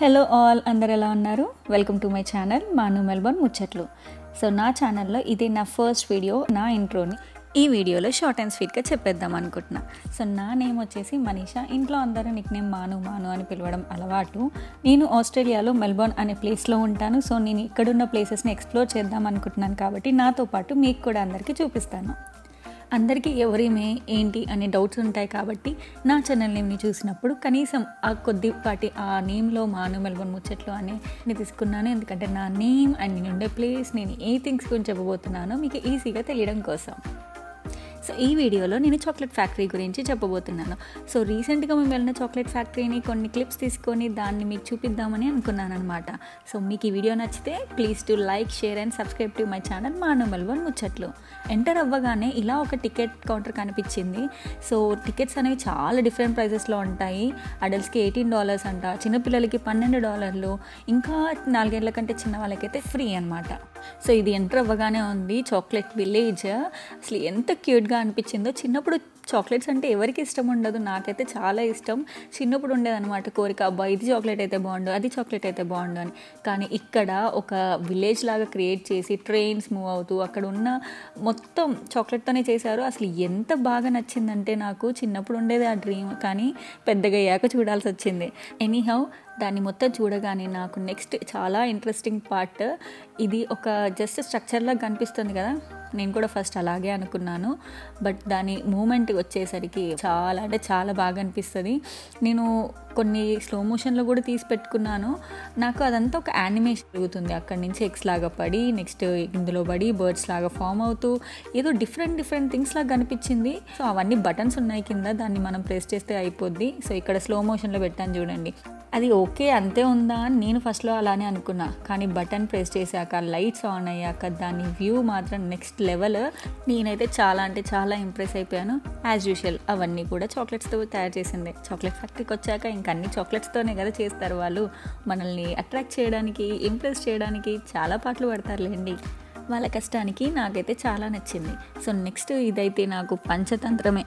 Hello all అందరు ఎలా ఉన్నారు? Welcome to my channel Manu Melbourne ముచ్చట్లు సో నా ఛానల్లో ఇది నా ఫస్ట్ వీడియో నా ఇంట్రోని ఈ వీడియోలో షార్ట్ అండ్ స్వీట్గా చెప్పేద్దాం అనుకుంటున్నా. సో నా నేమ్ వచ్చేసి మనీషా ఇంట్లో అందరూ నిక్ నేమ్ మాను మాను అని పిలవడం అలవాటు. నేను ఆస్ట్రేలియాలో మెల్బోర్న్ అనే ప్లేస్లో ఉంటాను. సో నేను ఇక్కడున్న ప్లేసెస్ని ఎక్స్ప్లోర్ చేద్దాం అనుకుంటున్నాను కాబట్టి నాతో పాటు మీకు కూడా అందరికీ చూపిస్తాను. అందరికీ ఎవరేమే ఏంటి అనే డౌట్స్ ఉంటాయి కాబట్టి నా ఛానల్ నేమ్ని చూసినప్పుడు కనీసం ఆ కొద్దిపాటి ఆ నేమ్లో మాను మెల్బోర్న్ ముచ్చట్లు అని నేను తీసుకున్నాను. ఎందుకంటే నా నేమ్ అండ్ నేను ఉండే ప్లేస్ నేను ఏ థింగ్స్ గురించి చెప్పబోతున్నానో మీకు ఈజీగా తెలియడం కోసం. సో ఈ వీడియోలో నేను చాక్లెట్ ఫ్యాక్టరీ గురించి చెప్పబోతున్నాను. సో రీసెంట్గా మేము వెళ్ళిన చాక్లెట్ ఫ్యాక్టరీని కొన్ని క్లిప్స్ తీసుకొని దాన్ని మీకు చూపిద్దామని అనుకున్నాను అనమాట సో మీకు ఈ వీడియో నచ్చితే please to like share and subscribe to my channel మా వన్ ముచ్చట్లు ఎంటర్ అవ్వగానే ఇలా ఒక టికెట్ కౌంటర్ కనిపించింది. సో టికెట్స్ అనేవి చాలా డిఫరెంట్ ప్రైజెస్లో ఉంటాయి. అడల్ట్స్కి ఎయిటీన్ డాలర్స్ అంట చిన్నపిల్లలకి పన్నెండు డాలర్లు ఇంకా నాలుగేళ్ళ కంటే చిన్న వాళ్ళకైతే ఫ్రీ అనమాట సో ఇది ఎంటర్ అవ్వగానే ఉంది. చాక్లెట్ విలేజ్ అసలు ఎంత క్యూట్గా అనిపించిందో. చిన్నప్పుడు చాక్లెట్స్ అంటే ఎవరికి ఇష్టం ఉండదు. నాకైతే చాలా ఇష్టం. చిన్నప్పుడు ఉండేదన్నమాట కోరిక అబ్బా ఇది చాక్లెట్ అయితే బాగుండు అది చాక్లెట్ అయితే బాగుండు అని. కానీ ఇక్కడ ఒక విలేజ్ లాగా క్రియేట్ చేసి ట్రైన్స్ మూవ్ అవుతూ అక్కడ ఉన్న మొత్తం చాక్లెట్తోనే చేశారు. అసలు ఎంత బాగా నచ్చిందంటే నాకు చిన్నప్పుడు ఉండేది ఆ డ్రీమ్. కానీ పెద్దగా అయ్యాక చూడాల్సి వచ్చింది. ఎనీహౌ దాన్ని మొత్తం చూడగానే నాకు నెక్స్ట్ చాలా ఇంట్రెస్టింగ్ పార్ట్. ఇది ఒక జస్ట్ స్ట్రక్చర్లా కనిపిస్తుంది కదా. నేను కూడా ఫస్ట్ అలాగే అనుకున్నాను. బట్ దాని మూమెంట్ వచ్చేసరికి చాలా అంటే చాలా బాగా అనిపిస్తుంది. నేను కొన్ని స్లో మోషన్లో కూడా తీసి పెట్టుకున్నాను. నాకు అదంతా ఒక యానిమేషన్ జరుగుతుంది. అక్కడి నుంచి ఎక్స్ లాగా పడి నెక్స్ట్ ఇందులో పడి బర్డ్స్ లాగా ఫామ్ అవుతూ ఏదో డిఫరెంట్ డిఫరెంట్ థింగ్స్ లాగా కనిపించింది సో అవన్నీ బటన్స్ ఉన్నాయి కింద దాన్ని మనం ప్రెస్ చేస్తే అయిపోద్ది. సో ఇక్కడ స్లో మోషన్లో పెట్టాను చూడండి. అది ఓకే అంతే ఉందా అని నేను ఫస్ట్లో అలానే అనుకున్నా. కానీ బటన్ ప్రెస్ చేశాక లైట్స్ ఆన్ అయ్యాక దాని వ్యూ మాత్రం నెక్స్ట్ లెవెల్. నేనైతే చాలా అంటే చాలా ఇంప్రెస్ అయిపోయాను. యాజ్ యూజువల్ అవన్నీ కూడా చాక్లెట్స్తో తయారు చేసింది. చాక్లెట్ ఫ్యాక్టరీకి వచ్చాక ఇంక అన్ని చాక్లెట్స్తోనే కదా చేస్తారు వాళ్ళు. మనల్ని అట్రాక్ట్ చేయడానికి ఇంప్రెస్ చేయడానికి చాలా పాటలు పడతారులేండి. వాళ్ళ కష్టానికి నాకైతే చాలా నచ్చింది. సో నెక్స్ట్ ఇదైతే నాకు పంచతంత్రమే.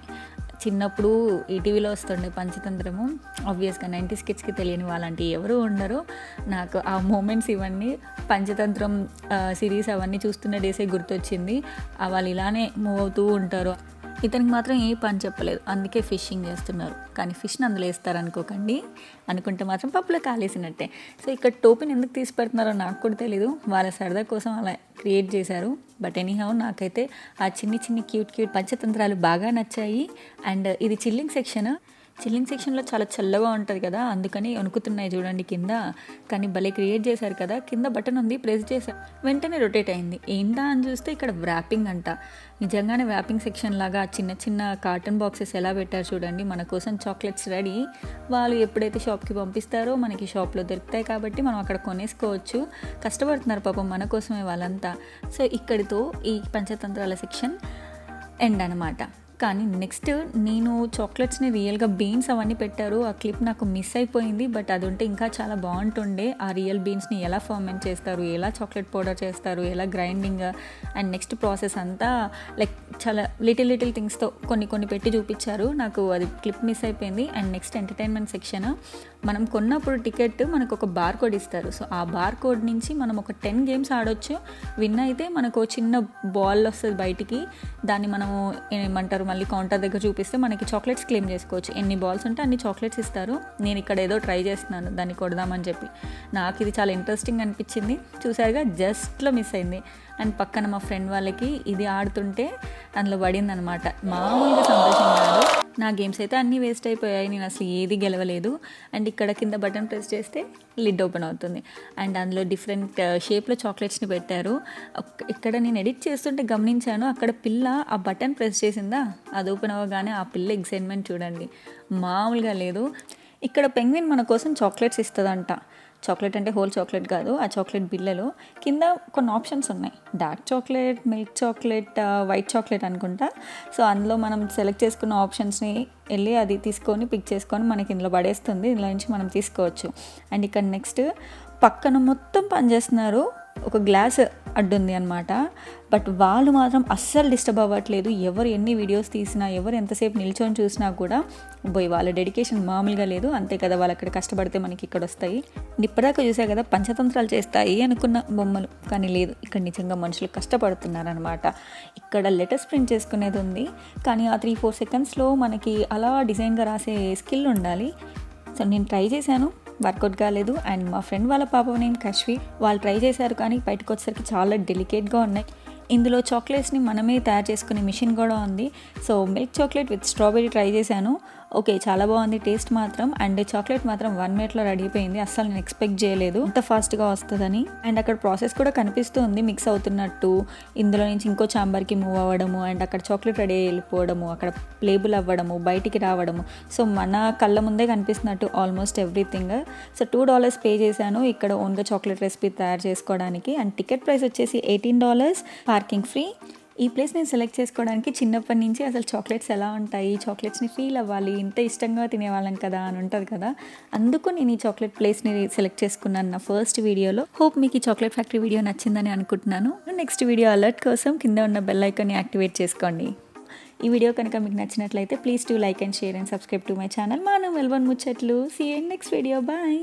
చిన్నప్పుడు ఈటీవీలో వస్తుండే పంచతంత్రము. ఆబ్వియస్గా నైంటీ కిడ్స్కి తెలియని వాళ్ళంటి ఎవరు ఉండరు. నాకు ఆ మూమెంట్స్ ఇవన్నీ పంచతంత్రం సిరీస్ అవన్నీ చూస్తున్న డేసే గుర్తొచ్చింది. వాళ్ళు ఇలానే మూవ్ అవుతూ ఉంటారు. ఇతనికి మాత్రం ఏ పని చెప్పలేదు. అందుకే ఫిషింగ్ చేస్తున్నారు. కానీ ఫిష్ని అందులో వేస్తారు అనుకోకండి అనుకుంటే మాత్రం పప్పులో కాలేసినట్టే. సో ఇక్కడ టోపీని ఎందుకు తీసి పెడుతున్నారో నాకు కూడా తెలీదు. వాళ్ళ సరదా కోసం అలా క్రియేట్ చేశారు. బట్ ఎనీహౌ నాకైతే ఆ చిన్ని చిన్ని క్యూట్ క్యూట్ పంచతంత్రాలు బాగా నచ్చాయి. అండ్ ఇది చిల్లింగ్ సెక్షన్. చిల్లింగ్ సెక్షన్లో చాలా చల్లగా ఉంటుంది కదా అందుకని వణుకుతున్నాయి చూడండి కింద. కానీ భలే క్రియేట్ చేశారు కదా కింద బటన్ ఉంది ప్రెస్ చేశారు. వెంటనే రొటేట్ అయింది. ఏంటా అని చూస్తే ఇక్కడ వ్రాపింగ్ అంట. నిజంగానే వ్యాపింగ్ సెక్షన్ లాగా చిన్న చిన్న కాటన్ బాక్సెస్ ఎలా పెట్టారు చూడండి. మన కోసం చాక్లెట్స్ రెడీ. వాళ్ళు ఎప్పుడైతే షాప్కి పంపిస్తారో మనకి షాప్లో దొరుకుతాయి కాబట్టి మనం అక్కడ కొనేసుకోవచ్చు. కష్టపడుతున్నారు పాపం మన కోసమే వాళ్ళంతా. సో ఇక్కడితో ఈ పంచతంత్రాల సెక్షన్ ఎండ్ అనమాట కానీ నెక్స్ట్ నేను చాక్లెట్స్ని రియల్గా బీన్స్ అవన్నీ పెట్టారు. ఆ క్లిప్ నాకు మిస్ అయిపోయింది బట్ అది ఉంటే ఇంకా చాలా బాగుంటుండే. ఆ రియల్ బీన్స్ని ఎలా ఫర్మెంట్ చేస్తారు ఎలా చాక్లెట్ పౌడర్ చేస్తారు ఎలా గ్రైండింగ్ అండ్ నెక్స్ట్ ప్రాసెస్ అంతా లైక్ చాలా లిటిల్ లిటిల్ థింగ్స్తో కొన్ని కొన్ని పెట్టి చూపించారు. నాకు అది క్లిప్ మిస్ అయిపోయింది. అండ్ నెక్స్ట్ ఎంటర్టైన్మెంట్ సెక్షన్ మనం కొన్నప్పుడు టికెట్ మనకు ఒక బార్ కోడ్ ఇస్తారు. సో ఆ బార్ కోడ్ నుంచి మనం ఒక టెన్ గేమ్స్ ఆడొచ్చు. విన్ అయితే మనకు చిన్న బాల్ వస్తుంది బయటికి. దాన్ని మనము ఏమంటారు మళ్ళీ కౌంటర్ దగ్గర చూపిస్తే మనకి చాక్లెట్స్ క్లెయిమ్ చేసుకోవచ్చు. ఎన్ని బాల్స్ ఉంటే అన్ని చాక్లెట్స్ ఇస్తారు. నేను ఇక్కడ ఏదో ట్రై చేస్తున్నాను దాన్ని కొడదామని చెప్పి. నాకు ఇది చాలా ఇంట్రెస్టింగ్ అనిపించింది. చూసారుగా జస్ట్లో మిస్ అయింది. అండ్ పక్కన మా ఫ్రెండ్ వాళ్ళకి ఇది ఆడుతుంటే అందులో పడింది అనమాట మామూలుగా సంతోషం కాదు. నా గేమ్స్ అయితే అన్నీ వేస్ట్ అయిపోయాయి. నేను అసలు ఏది గెలవలేదు. అండ్ ఇక్కడ కింద బటన్ ప్రెస్ చేస్తే లిడ్ ఓపెన్ అవుతుంది. అండ్ అందులో డిఫరెంట్ షేప్లో చాక్లెట్స్ని పెట్టారు. ఇక్కడ నేను ఎడిట్ చేస్తుంటే గమనించాను. అక్కడ పిల్ల ఆ బటన్ ప్రెస్ చేసిందా? అది ఓపెన్ అవ్వగానే ఆ పిల్ల ఎగ్జైట్మెంట్ చూడండి. మామూలుగా లేదు. ఇక్కడ పెంగ్విన్ మన కోసం చాక్లెట్స్ ఇస్తుందంట. చాక్లెట్ అంటే హోల్ చాక్లెట్ కాదు ఆ చాక్లెట్ బిల్లలు కింద కొన్ని ఆప్షన్స్ ఉన్నాయి. Dark chocolate milk chocolate white chocolate అనుకుంటా. సో అందులో మనం సెలెక్ట్ చేసుకున్న ఆప్షన్స్ని వెళ్ళి అది తీసుకొని పిక్ చేసుకొని మనకి ఇందులో పడేస్తుంది. ఇందులో నుంచి మనం తీసుకోవచ్చు. అండ్ ఇక్కడ నెక్స్ట్ పక్కన మొత్తం పనిచేస్తున్నారు ఒక గ్లాస్ అడ్డుంది అనమాట బట్ వాళ్ళు మాత్రం అస్సలు డిస్టర్బ్ అవ్వట్లేదు. ఎవరు ఎన్ని వీడియోస్ తీసినా ఎవరు ఎంతసేపు నిల్చొని చూసినా కూడా పోయి వాళ్ళ డెడికేషన్ మామూలుగా లేదు. అంతే కదా వాళ్ళు అక్కడ కష్టపడితే మనకి ఇక్కడ వస్తాయి. ఇప్పటిదాకా చూసా కదా పంచతంత్రాలు చేస్తాయి అనుకున్న బొమ్మలు. కానీ లేదు ఇక్కడ నిజంగా మనుషులు కష్టపడుతున్నారనమాట ఇక్కడ లెటర్స్ ప్రింట్ చేసుకునేది ఉంది. కానీ ఆ త్రీ ఫోర్ సెకండ్స్లో మనకి అలా డిజైన్గా రాసే స్కిల్ ఉండాలి. సో నేను ట్రై చేశాను. వర్కౌట్ కాలేదు. అండ్ మా ఫ్రెండ్ వాళ్ళ పాప నేమ్ కశ్వి. వాళ్ళు ట్రై చేశారు కానీ బయటకు వచ్చేసరికి చాలా డెలికేట్గా ఉన్నాయి. ఇందులో చాక్లెట్స్ని మనమే తయారు చేసుకునే మిషన్ కూడా ఉంది. So milk chocolate with strawberry try చేశాను. ఓకే చాలా బాగుంది టేస్ట్ మాత్రం. అండ్ చాక్లెట్ మాత్రం వన్ మినిట్లో రెడీ అయిపోయింది. అస్సలు నేను ఎక్స్పెక్ట్ చేయలేదు. అంత ఫాస్ట్గా వస్తుందని. అండ్ అక్కడ ప్రాసెస్ కూడా కనిపిస్తూ ఉంది మిక్స్ అవుతున్నట్టు. ఇందులో నుంచి ఇంకో ఛాంబర్కి మూవ్ అవ్వడము అండ్ అక్కడ చాక్లెట్ రెడీ వెళ్ళిపోవడము అక్కడ లేబుల్ అవ్వడము బయటికి రావడము. సో మన కళ్ళ ముందే కనిపిస్తున్నట్టు almost everything. So two dollars pay చేశాను ఇక్కడ ఓన్గా చాక్లెట్ రెసిపీ తయారు చేసుకోవడానికి. అండ్ టికెట్ ప్రైస్ వచ్చేసి ఎయిటీన్ డాలర్స్. Parking free. ఈ ప్లేస్ నేను సెలెక్ట్ చేసుకోవడానికి చిన్నప్పటి నుంచి అసలు చాక్లెట్స్ ఎలా ఉంటాయి చాక్లెట్స్ని ఫీల్ అవ్వాలి ఇంత ఇష్టంగా తినేవాళ్ళం కదా అని ఉంటుంది కదా. అందుకు నేను ఈ చాక్లెట్ ప్లేస్ని సెలెక్ట్ చేసుకున్నాను నా ఫస్ట్ వీడియోలో. హోప్ మీకు ఈ చాక్లెట్ ఫ్యాక్టరీ వీడియో నచ్చిందని అనుకుంటున్నాను. నెక్స్ట్ వీడియో అలర్ట్ కోసం కింద ఉన్న బెల్ ఐకాన్ని యాక్టివేట్ చేసుకోండి. ఈ వీడియో కనుక మీకు నచ్చినట్లయితే please to like and share and subscribe to my channel. Manu వెల్వన్ ముచ్చట్లు. See next video bye